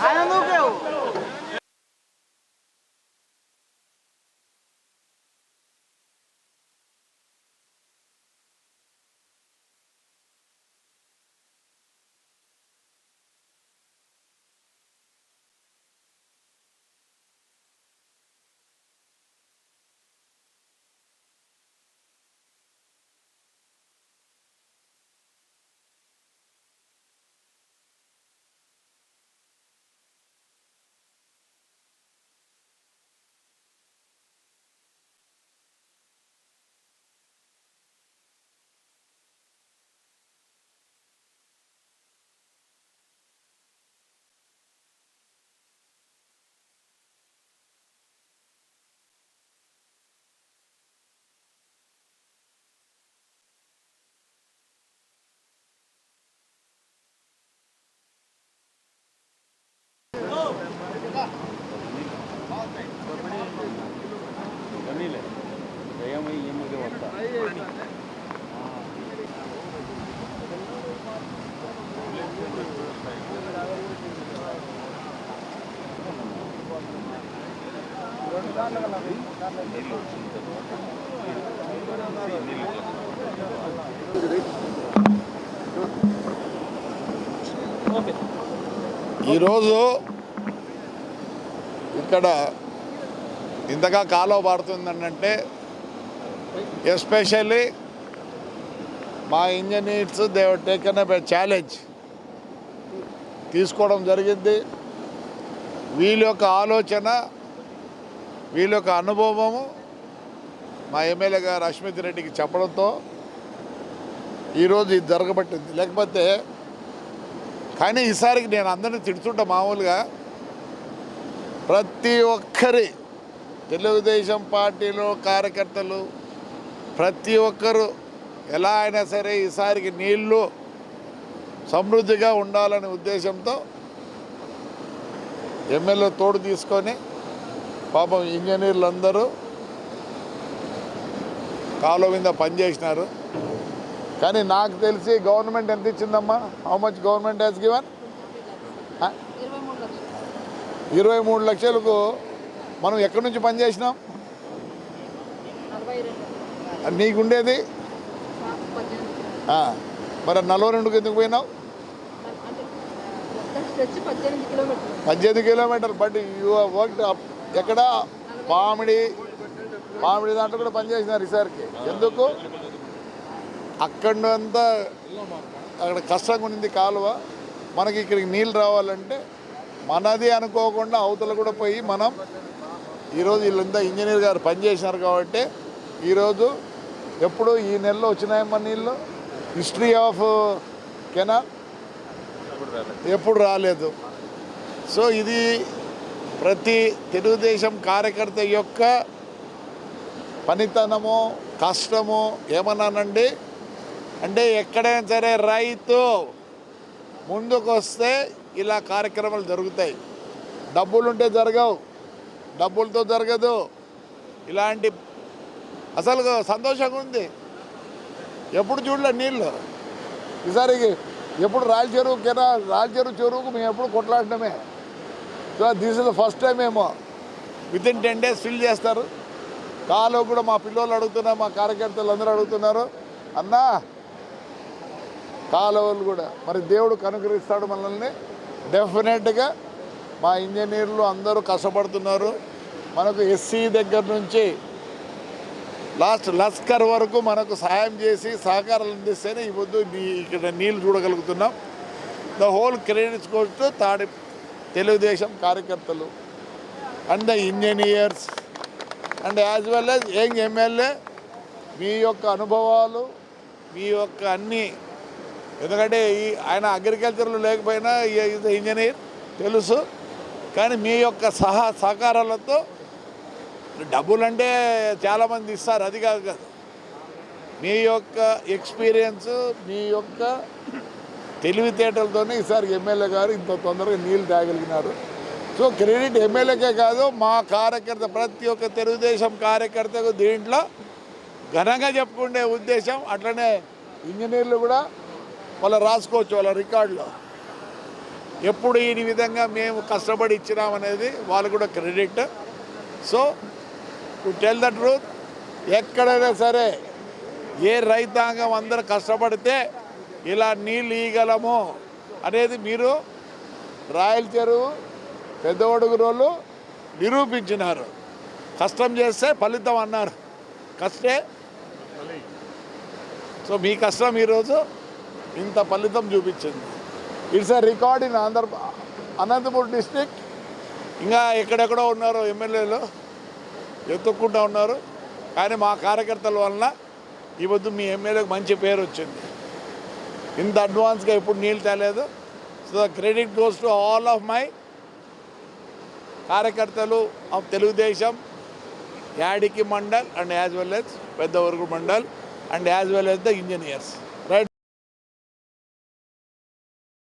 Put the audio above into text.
Aí eu não vejo. ఈరోజు ఇక్కడ ఇంతగా కాలువ పాడుతుందంటే ఎస్పెషల్లీ మా engineers they taken up challenge. తీసుకోవడం జరిగింది. వీళ్ళ యొక్క ఆలోచన వీళ్ళ యొక్క అనుభవము మా ఎమ్మెల్యే గారు అశ్మిత్ రెడ్డికి చెప్పడంతో ఈరోజు ఇది జరగబట్టింది. లేకపోతే కానీ ఈసారికి నేను అందరినీ తిడుతుంటా మామూలుగా. ప్రతి ఒక్కరి తెలుగుదేశం పార్టీలో కార్యకర్తలు ప్రతి ఒక్కరు ఎలా అయినా సరే ఈసారికి నీళ్ళు సమృద్ధిగా ఉండాలనే ఉద్దేశంతో ఎమ్మెల్యే తోడు తీసుకొని పాపం ఇంజనీర్లు అందరూ కాలువ మీద పనిచేసినారు కానీ నాకు తెలిసి గవర్నమెంట్ ఎంత ఇచ్చిందమ్మా? How much government has given ఇరవై మూడు లక్షలకు మనం ఎక్కడి నుంచి పని నీకుండేది? మరి నలభై రెండుకి ఎందుకు పోయినావు? పద్దెనిమిది కిలోమీటర్లు. పద్దెనిమిది కిలోమీటర్ బట్ యూ వర్క్ ఎక్కడ? పామిడి. పామిడి దాంట్లో కూడా పనిచేసినారు ఈసారికి ఎందుకు? అక్కడంతా అక్కడ కష్టంగా ఉంది కాలువ. మనకి ఇక్కడికి నీళ్ళు రావాలంటే మనది అనుకోకుండా అవతల కూడా పోయి మనం ఈరోజు వీళ్ళంతా ఇంజనీర్ గారు పనిచేసినారు కాబట్టి ఈరోజు ఎప్పుడు ఈ నెలలో వచ్చినాయమ్మ నీళ్ళు. హిస్టరీ ఆఫ్ కెనాల్ ఎప్పుడు రాలేదు. సో ఇది ప్రతి తెలుగుదేశం కార్యకర్త యొక్క పనితనము కష్టము ఏమన్నానండి? అంటే ఎక్కడైనా సరే రైతు ముందుకు వస్తే ఇలా కార్యక్రమాలు జరుగుతాయి. డబ్బులుంటే జరగవు. డబ్బులతో జరగదు. ఇలాంటి అసలు సంతోషంగా ఉంది. ఎప్పుడు చూడలే నీళ్ళు. ఈసారి ఎప్పుడు రాయల చెరువు కింద రాయల చెరువు చెరువుకు మేము ఎప్పుడు కొట్లాడటమే so this is the first time ఏమో. Within ten days fill చేస్తారు. కాలో కూడా మా పిల్లలు అడుగుతున్నారు మా కార్యకర్తలు అందరూ అడుగుతున్నారు. అన్నా కాలువలు కూడా. మరి దేవుడు కనుకరిస్తాడు మనల్ని. డెఫినెట్గా మా ఇంజనీర్లు అందరూ కష్టపడుతున్నారు. మనకు ఎస్సీ దగ్గర నుంచి లాస్ట్ లస్కర్ వరకు మనకు సహాయం చేసి సహకారాలు అందిస్తేనే ఈ పొద్దు నీ ఇక్కడ నీళ్ళు చూడగలుగుతున్నాం. ద హోల్ క్రెడిట్స్ గోస్ తాడి తెలుగుదేశం కార్యకర్తలు and the engineers and as well as ఏం ఎమ్మెల్యే మీ యొక్క అనుభవాలు మీ యొక్క అన్ని ఎందుకంటే ఈ ఆయన అగ్రికల్చర్లో లేకపోయినా ఈజ్ ఇంజనీర్ తెలుసు. కానీ మీ యొక్క సహా సహకారాలతో డబ్బులు అంటే చాలామంది ఇస్తారు అది కాదు కదా. మీ యొక్క ఎక్స్పీరియన్స్ మీ యొక్క తెలివితేటలతోనే ఈసారి ఎమ్మెల్యే గారు ఇంత తొందరగా నీళ్ళు తాగలిగినారు. సో క్రెడిట్ ఎమ్మెల్యేకే కాదు మా కార్యకర్త ప్రతి ఒక్క తెలుగుదేశం కార్యకర్తకు దీంట్లో ఘనంగా చెప్పుకునే ఉద్దేశం అట్లనే ఇంజనీర్లు కూడా వాళ్ళు రాసుకోవచ్చు వాళ్ళ రికార్డులో. ఎప్పుడు ఈ విధంగా మేము కష్టపడి ఇచ్చినామనేది వాళ్ళు కూడా credit. So to tell the truth ఎక్కడైనా సరే ఏ రైతాంగం అందరూ కష్టపడితే ఇలా నీళ్ళు ఇవ్వగలము అనేది మీరు రాయల చెరువు పెద్దవడుగు నిరూపించినారు. కష్టం చేస్తే ఫలితం అన్నారు. కష్టే? సో మీ కష్టం ఈరోజు ఇంత ఫలితం చూపించింది. It's a record in Andhra Anantapur district ఇంకా ఎక్కడెక్కడో ఉన్నారు ఎమ్మెల్యేలు? ఎత్తుక్కుంటూ ఉన్నారు. కానీ మా కార్యకర్తల వలన ఈ వద్దు మీ ఎమ్మెల్యేకి మంచి పేరు వచ్చింది. ఇంత అడ్వాన్స్గా ఎప్పుడు నీళ్ళు తేలేదు. So the credit goes to all of my కార్యకర్తలు of Telugu Desam Yadiki mandal and as well as పెద్దవరకు mandal and as well as the engineers.